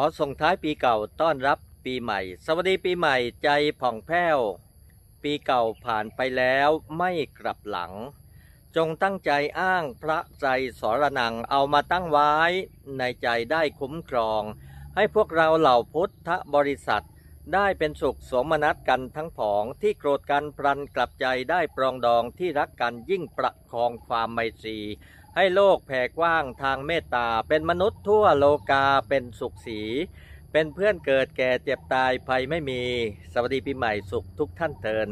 อส่งท้ายปีเก่าต้อนรับปีใหม่ สวัสดีปีใหม่ใจผ่องแผ้ว ปีเก่าผ่านไปแล้วไม่กลับหลัง จงตั้งใจอ้างพระใจสรนังเอามาตั้งไว้ในใจได้คุ้มครอง ให้พวกเราเหล่าพุทธบริษัทได้เป็นสุขสมนัตกันทั้งผองที่โกรธกันพลันกลับใจได้ปรองดองที่รักกันยิ่งประคองความไมตรี ให้โลกแผ่กว้างทางเมตตา เป็นมนุษย์ทั่วโลกาเป็นสุขสี เป็นเพื่อนเกิดแก่เจ็บตายภัยไม่มี สวัสดีปีใหม่สุขทุกท่านเทิน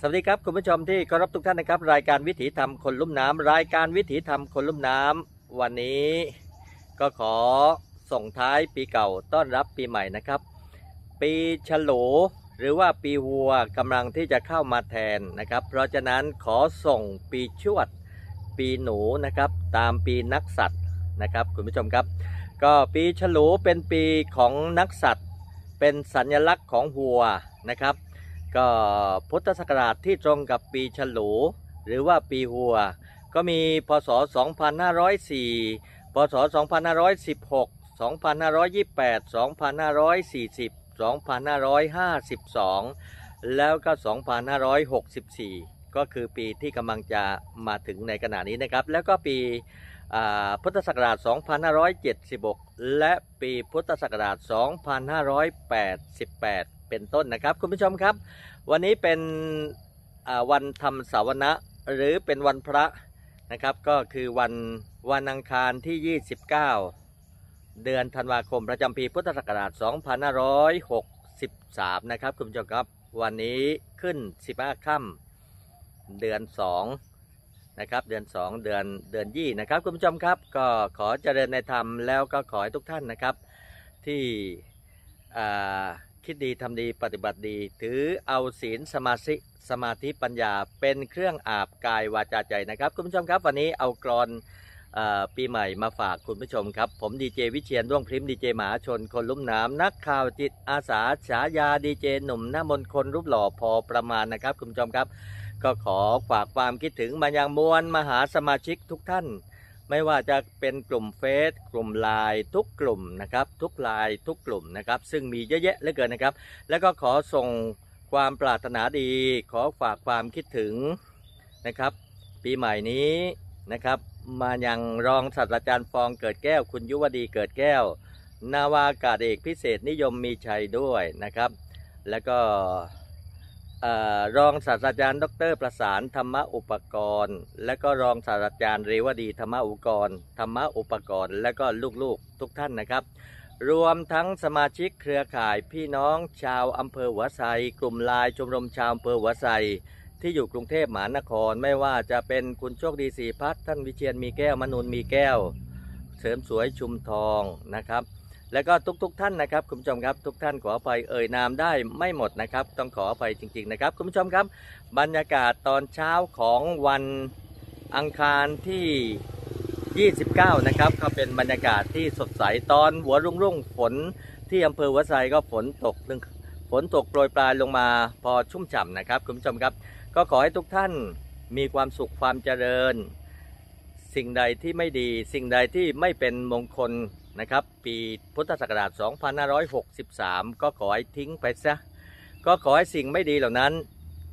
สวัสดีครับคุณผู้ชมที่เคารพทุกท่านนะครับ รายการวิถีธรรมคนลุ่มน้ำรายการวิถีธรรมคนลุ่มน้ำวันนี้ก็ขอส่งท้ายปีเก่าต้อนรับปีใหม่นะครับ ปีฉลูหรือว่าปีวัวกำลังที่จะเข้ามาแทนนะครับ เพราะฉะนั้นขอส่งปีชวด ปีหนูนะครับ ตามปีนักสัตว์นะครับคุณผู้ชมครับ ก็ปีฉลูเป็นปีของนักสัตว์ เป็นสัญลักษณ์ของวัวนะครับ ก็พุทธศักราชที่ตรงกับปีฉลูหรือว่าปีวัว ก็มีพศ 2504 พศ 2516 2528 2540 2552 แล้วก็ 2564 ก็คือปีที่กำลังจะมาถึงในขณะนี้นะครับ แล้วก็ปีพุทธศักราช 2576 และปีพุทธศักราช 2588 เป็นต้นนะครับ คุณผู้ชมครับ วันนี้เป็นวันธรรมสาวนะหรือเป็นวันพระนะครับก็คือวันวันอังคารที่ 29 เดือนธันวาคมประจำปีพุทธศักราช 2563 นะครับคุณผู้ชมครับ วันนี้ขึ้น 15ค่ำ เดือน2นะครับเดือน2เดือนเดือนยี่นะครับคุณผู้ชมครับ ก็ขอเจริญในธรรมแล้วก็ขอให้ทุกท่านนะครับ ที่คิดดีทำดีปฏิบัติดี ถือเอาศีลสมาธิสมาธิปัญญาเป็นเครื่องอาบกายวาจาใจนะครับ คุณผู้ชมครับ วันนี้เอากรอนปีใหม่มาฝากคุณผู้ชมครับ ผมดีเจวิเชียนร่วงพริมดีเจหมาชนคนลุ่มน้ำนักข่าวจิตอาสาฉายาดีเจหนุ่มหน้ามนคนรูปหล่อพอประมาณนะครับ คุณผู้ชมครับ ก็ขอฝากความคิดถึงมายังมวลมหาสมาชิกทุกท่าน ไม่ว่าจะเป็นกลุ่มเฟซกลุ่มไลน์ทุกกลุ่มนะครับทุกไลน์ทุกกลุ่มนะครับซึ่งมีเยอะแยะเหลือเกินนะครับ แล้วก็ขอส่งความปรารถนาดี ขอฝากความคิดถึงนะครับ ปีใหม่นี้นะครับ มายังรองศาสตราจารย์ฟองเกิดแก้ว คุณยุวดีเกิดแก้ว นาวากาศเอกพิเศษนิยมมีชัยด้วยนะครับ แล้วก็ รองศาสตราจารย์ ดร ประสานธรรมอุปกรณ์ และก็รองศาสตราจารย์เรวดีธรรมอุปกรณ์ธรรมอุปกรณ์ และก็ลูกๆทุกท่านนะครับ รวมทั้งสมาชิกเครือข่ายพี่น้องชาวอำเภอหัวไซกลุ่มลายชมรมชาวอำเภอหัวไซที่อยู่กรุงเทพมหานครไม่ว่าจะเป็นคุณโชคดีสีพัฒน์ท่านวิเชียนมีแก้วมนุนมีแก้ว เสริมสวยชุมทองนะครับ แล้วก็ทุกๆทท่านนะครับคุณผู้ชมครับทุกท่านขออภัยเอ่ยนามได้ไม่หมดนะครับ ต้องขออภัยจริง ๆ นะครับคุณผู้ชมครับ บรรยากาศตอนเช้าของวันอังคารที่ 29 นะครับ ก็เป็นบรรยากาศที่สดใสตอนหัวรุ่งรุ่งฝนที่อำเภอหัวไซก็ฝนตกลึงฝนตกโปรยปลายลงมาพอชุ่มฉ่ำนะครับคุณผู้ชมครับ ก็ขอให้ทุกท่านมีความสุขความเจริญ สิ่งใดที่ไม่ดี สิ่งใดที่ไม่เป็นมงคล นะครับ ปีพุทธศักราช 2563 ก็ขอให้ทิ้งไปซะ ก็ขอให้สิ่งไม่ดีเหล่านั้น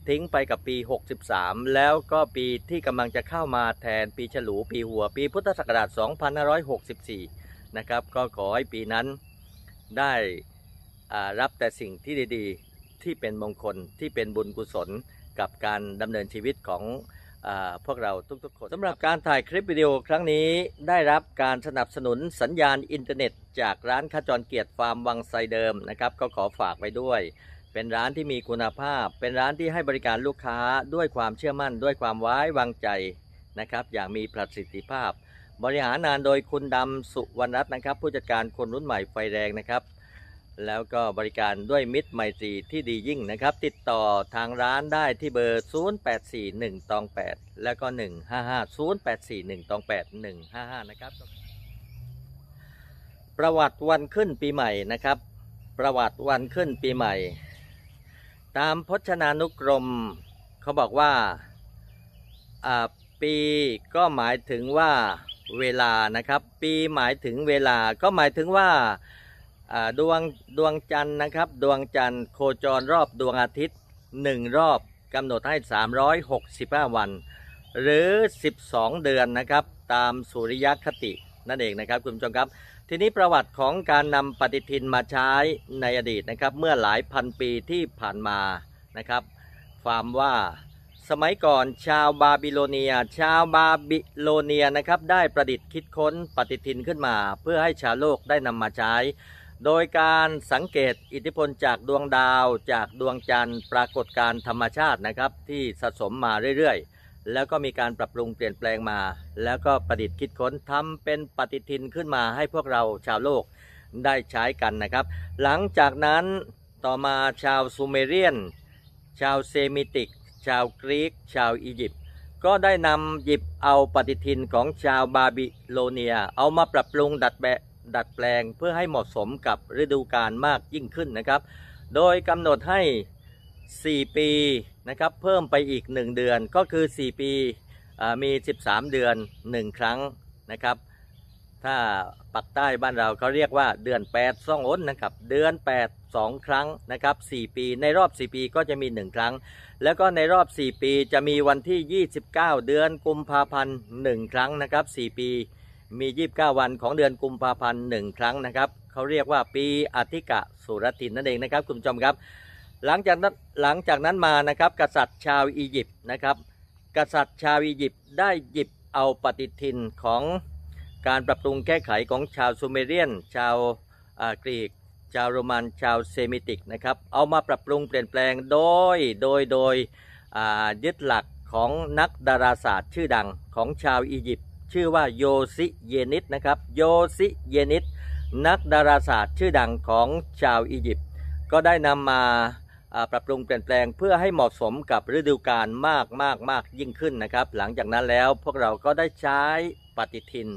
ทิ้งไปกับปี 63 แล้วก็ปีที่กำลังจะเข้ามาแทนปีฉลูปีหัว ปีพุทธศักราช 2564 นะครับ ก็ขอให้ปีนั้นได้รับแต่สิ่งที่ดีๆ ที่เป็นมงคลที่เป็นบุญกุศลกับการดำเนินชีวิตของ พวกเราทุกๆคนสำหรับการถ่ายคลิปวิดีโอครั้งนี้ได้รับการสนับสนุนสัญญาณอินเทอร์เน็ต จากร้านขจรเกียรติฟาร์มวังไซเดิมนะครับก็ขอฝากไว้ด้วย เป็นร้านที่มีคุณภาพ เป็นร้านที่ให้บริการลูกค้าด้วยความเชื่อมั่น ด้วยความไว้วางใจนะครับอย่างมีประสิทธิภาพ บริหารงานโดยคุณดำสุวรรณรัตน์นะครับ ผู้จัดการคนรุ่นใหม่ไฟแรงนะครับ แล้วก็บริการด้วยมิตรไมตรีที่ดียิ่งนะครับ ติดต่อทางร้านได้ที่เบอร์ 0841ตอง8 แล้วก็ 155 0841ตอง8 155 นะครับ ประวัติวันขึ้นปีใหม่นะครับ ประวัติวันขึ้นปีใหม่ ตามพจนานุกรม เขาบอกว่าปีก็หมายถึงว่าเวลานะครับ ปีหมายถึงเวลาก็หมายถึงว่า ดวงดวงจันทร์นะครับ ดวงจันทร์โคจรรอบดวงอาทิตย์ 1 รอบกำหนดให้ 365 วัน หรือ 12 เดือนนะครับ ตามสุริยคตินั่นเองนะครับคุณผู้ชมครับ ทีนี้ประวัติของการนำปฏิทินมาใช้ในอดีตนะครับ เมื่อหลายพันปีที่ผ่านมานะครับความว่าสมัยก่อนชาวบาบิโลเนีย ชาวบาบิโลเนียนะครับได้ประดิษฐ์คิดค้นปฏิทินขึ้นมา เพื่อให้ชาวโลกได้นำมาใช้ โดยการสังเกตอิทธิพลจากดวงดาวจากดวงจันทร์ปรากฏการธรรมชาตินะครับที่สะสมมาเรื่อยๆ แล้วก็มีการปรับปรุงเปลี่ยนแปลงมา แล้วก็ประดิษฐ์คิดค้นทำเป็นปฏิทินขึ้นมาให้พวกเราชาวโลกได้ใช้กันนะครับ หลังจากนั้นต่อมาชาวซูเมเรียน ชาวเซมิติก ชาวกรีก ชาวอียิปต์ก็ได้นำหยิบเอาปฏิทินของชาวบาบิโลเนีย เอามาปรับปรุงดัดแปะ ดัดแปลงเพื่อให้เหมาะสมกับฤดูกาลมากยิ่งขึ้นนะครับ โดยกำหนดให้ 4 ปีนะครับเพิ่มไปอีก 1 เดือนก็คือ 4 ปีมี 13 เดือน 1 ครั้งนะครับ ถ้าปักใต้บ้านเราเขาเรียกว่าเดือน8ซ่องอ้นนะครับเดือน 8 2 ครั้งนะครับ 4 ปีในรอบ 4 ปีก็จะมี 1 ครั้ง แล้วก็ในรอบ 4 ปีจะมีวันที่ 29 เดือนกุมภาพันธ์1ครั้งนะครับ 4 ปี มี 29 วันของเดือนกุมภาพันธ์1ครั้งนะครับเขาเรียกว่าปีอธิกะสุรทินนั่นเองนะครับคุณผู้ชมครับ หลังจากนั้นหลังจากนั้นมานะครับ กษัตริย์ชาวอียิปต์นะครับ กษัตริย์ชาวอียิปต์ได้หยิบเอาปฏิทินของการปรับปรุงแก้ไขของชาวซูเมเรียน ชาวอ่ากรีก ชาวโรมันชาวเซมิติกนะครับเอามาปรับปรุงเปลี่ยนแปลงโดยโดยโดยอ่ายึดหลักของนักดาราศาสตร์ชื่อดังของชาวอียิปต์ ชื่อว่าโยซิเยนิสนะครับโยซิเยนิสนักดาราศาสตร์ชื่อดังของชาวอียิปต์ก็ได้นำมาอ่าปรับปรุงเปลี่ยนแปลงเพื่อให้เหมาะสมกับฤดูกาลมากมากมากยิ่งขึ้นนะครับ หลังจากนั้นแล้วพวกเราก็ได้ใช้ปฏิทิน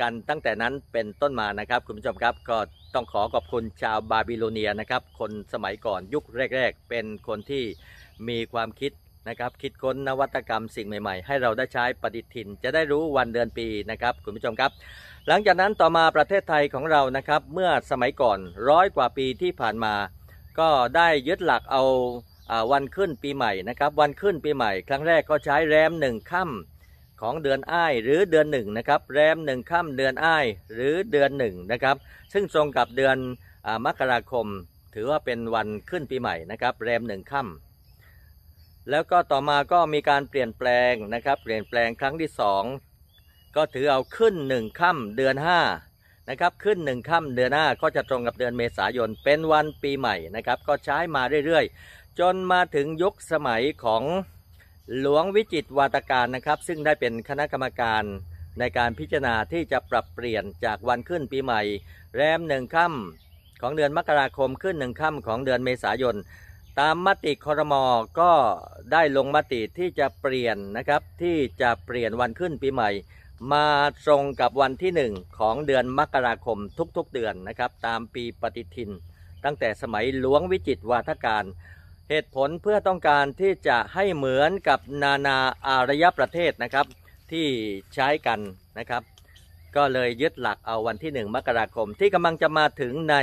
กันตั้งแต่นั้นเป็นต้นมานะครับ คุณผู้ชมครับก็ต้องขอขอบคุณชาวบาบิโลเนียนะครับ คนสมัยก่อนยุคแรก ๆ เป็นคนที่มีความคิด นะครับคิดค้นนวัตกรรมสิ่งใหม่ๆ ให้เราได้ใช้ปฏิทิน จะได้รู้วันเดือนปีนะครับคุณผู้ชมครับ หลังจากนั้นต่อมาประเทศไทยของเรานะครับเมื่อสมัยก่อนร้อยกว่าปีที่ผ่านมา ก็ได้ยึดหลักเอาวันขึ้นปีใหม่นะครับวันขึ้นปีใหม่ ครั้งแรกก็ใช้แรมหนึ่งค่ำของเดือนอ้ายหรือเดือนหนึ่งนะครับแรมหนึ่งค่ำเดือนอ้ายหรือเดือนหนึ่งนะครับซึ่งตรงกับเดือนอมกราคม ถือว่าเป็นวันขึ้นปีใหม่นะครับแรมหนึ่งค่ำ แล้วก็ต่อมาก็มีการเปลี่ยนแปลงนะครับ เปลี่ยนแปลงครั้งที่สองก็ถือเอาขึ้นหนึ่งค่ำเดือนห้านะครับขึ้นหนึ่งค่ำเดือนหน้าก็จะตรงกับเดือนเมษายนเป็นวันปีใหม่นะครับ ก็ใช้มาเรื่อยๆ จนมาถึงยุคสมัยของหลวงวิจิตวาตการนะครับ ซึ่งได้เป็นคณะกรรมการในการพิจารณาที่จะปรับเปลี่ยนจากวันขึ้นปีใหม่ แรมหนึ่งค่ำของเดือนมกราคมขึ้นหนึ่งค่ำของเดือนเมษายน ตามมติคอรมอก็ได้ลงมติที่จะเปลี่ยนนะครับ ที่จะเปลี่ยนวันขึ้นปีใหม่ มาตรงกับวันที่หนึ่งของเดือนมกราคมทุกๆเดือนนะครับ ตามปีปฏิทิน ตั้งแต่สมัยหลวงวิจิตรวาทการ เหตุผลเพื่อต้องการที่จะให้เหมือนกับนานาอารยประเทศนะครับ ที่ใช้กันนะครับ ก็เลยยึดหลักเอาวันที่หนึ่งมกราคมที่กำลังจะมาถึงใน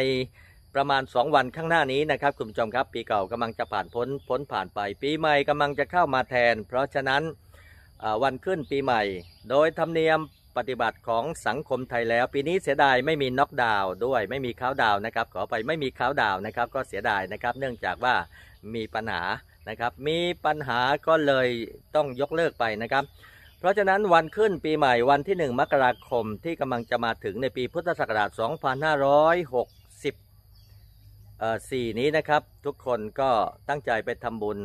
ประมาณ 2 วันข้างหน้านี้นะครับคุณผู้ชมครับ ปีเก่ากำลังจะผ่านพ้นพ้นผ่านไป ปีใหม่กำลังจะเข้ามาแทน เพราะฉะนั้นวันขึ้นปีใหม่ โดยธรรมเนียมปฏิบัติของสังคมไทยแล้ว ปีนี้เสียดายไม่มีน็อกดาวน์ด้วยไม่มีเขาน์ดาวนะครับขอไปไม่มีเขาน์ดาวน์นะครับก็เสียดายนะครับ เนื่องจากว่ามีปัญหานะครับมีปัญหาก็เลยต้องยกเลิกไปนะครับ เพราะฉะนั้นวันขึ้นปีใหม่วันที่ 1 มกราคมที่กำลังจะมาถึงในปีพุทธศักราช 2560เอ่นี้นะครับทุกคนก็ตั้งใจไปทำบุญ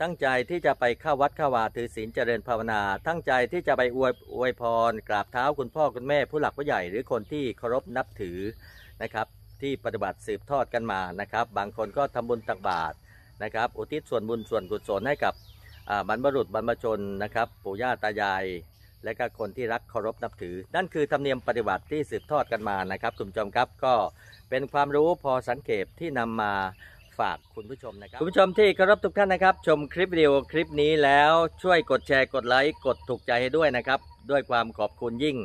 ตั้งใจที่จะไปเข้าวัดเข้าวาถือศีลเจริญภาวนา ตั้งใจที่จะไปอวยอวยพร กราบเท้าคุณพ่อคุณแม่ ผู้หลักผู้ใหญ่หรือคนที่เคารพนับถือนะครับ ที่ปฏิบัติสืบทอดกันมานะครับ บางคนก็ทำบุญตักบาตรนะครับ อุทิศส่วนบุญส่วนกุศลให้กับบรรพบุรุษบรรพชนนะครับ ปู่ย่าตายาย และก็คนที่รักเคารพนับถือ นั่นคือธรรมเนียมปฏิบัติที่สืบทอดกันมานะครับคุณผู้ชมครับก็เป็นความรู้พอสังเกตที่นำมาฝากคุณผู้ชมนะครับคุณผู้ชมที่เคารพทุกท่านนะครับ ชมคลิปวิดีโอคลิปนี้แล้วช่วยกดแชร์กดไลค์กดถูกใจให้ด้วยนะครับ ด้วยความขอบคุณยิ่ง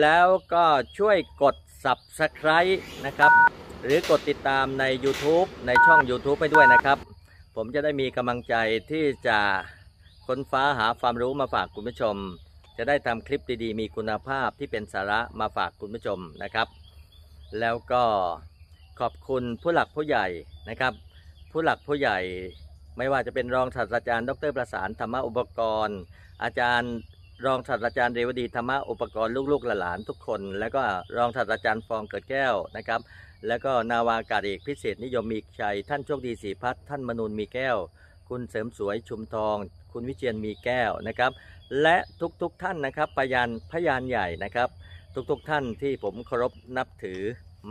แล้วก็ช่วยกด subscribe นะครับ หรือกดติดตามใน YouTube ในช่อง YouTube ไปด้วยนะครับ ผมจะได้มีกำลังใจที่จะค้นฟ้าหาความรู้มาฝากคุณผู้ชม จะได้ทำคลิปดีๆ มีคุณภาพที่เป็นสาระมาฝากคุณผู้ชมนะครับ แล้วก็ขอบคุณผู้หลักผู้ใหญ่นะครับ ผู้หลักผู้ใหญ่ไม่ว่าจะเป็นรองศาสตราจารย์ ดรประสานธรรมอุปกรณ์ อาจารย์รองศาสตราจารย์เรวดีธรรมอุปกรณ์ลูกๆหลานๆทุกคน แล้วก็รองศาสตราจารย์ฟองเกิดแก้วนะครับ แล้วก็นาวากาศเอกพิเศษนิยมมีชัย ท่านโชคดีศรีพัฒท่านมนูนมีแก้ว คุณเสริมสวยชุมทอง คุณวิเชียนมีแก้วนะครับ และทุกๆท่านนะครับพยานพยานใหญ่นะครับ ทุกๆท่านที่ผมเคารพนับถือ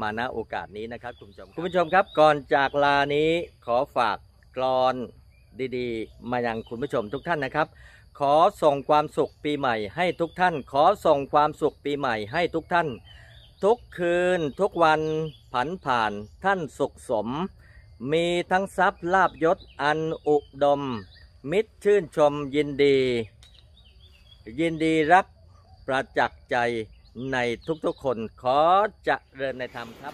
มาณโอกาสนี้นะครับคุณผู้ชมคุณผู้ชมครับก่อนจากลานี้ขอฝากกรอนดีๆ มายังคุณผู้ชมทุกท่านนะครับ ขอส่งความสุขปีใหม่ให้ทุกท่าน ขอส่งความสุขปีใหม่ให้ทุกท่าน ทุกคืนทุกวันผันผ่านท่านสุขสม มีทั้งทรัพย์ลาบยศอันอุดม มิตรชื่นชมยินดี ยินดีรับประจักษ์ใจในทุกๆคนขอจะเริญในธรรมครับ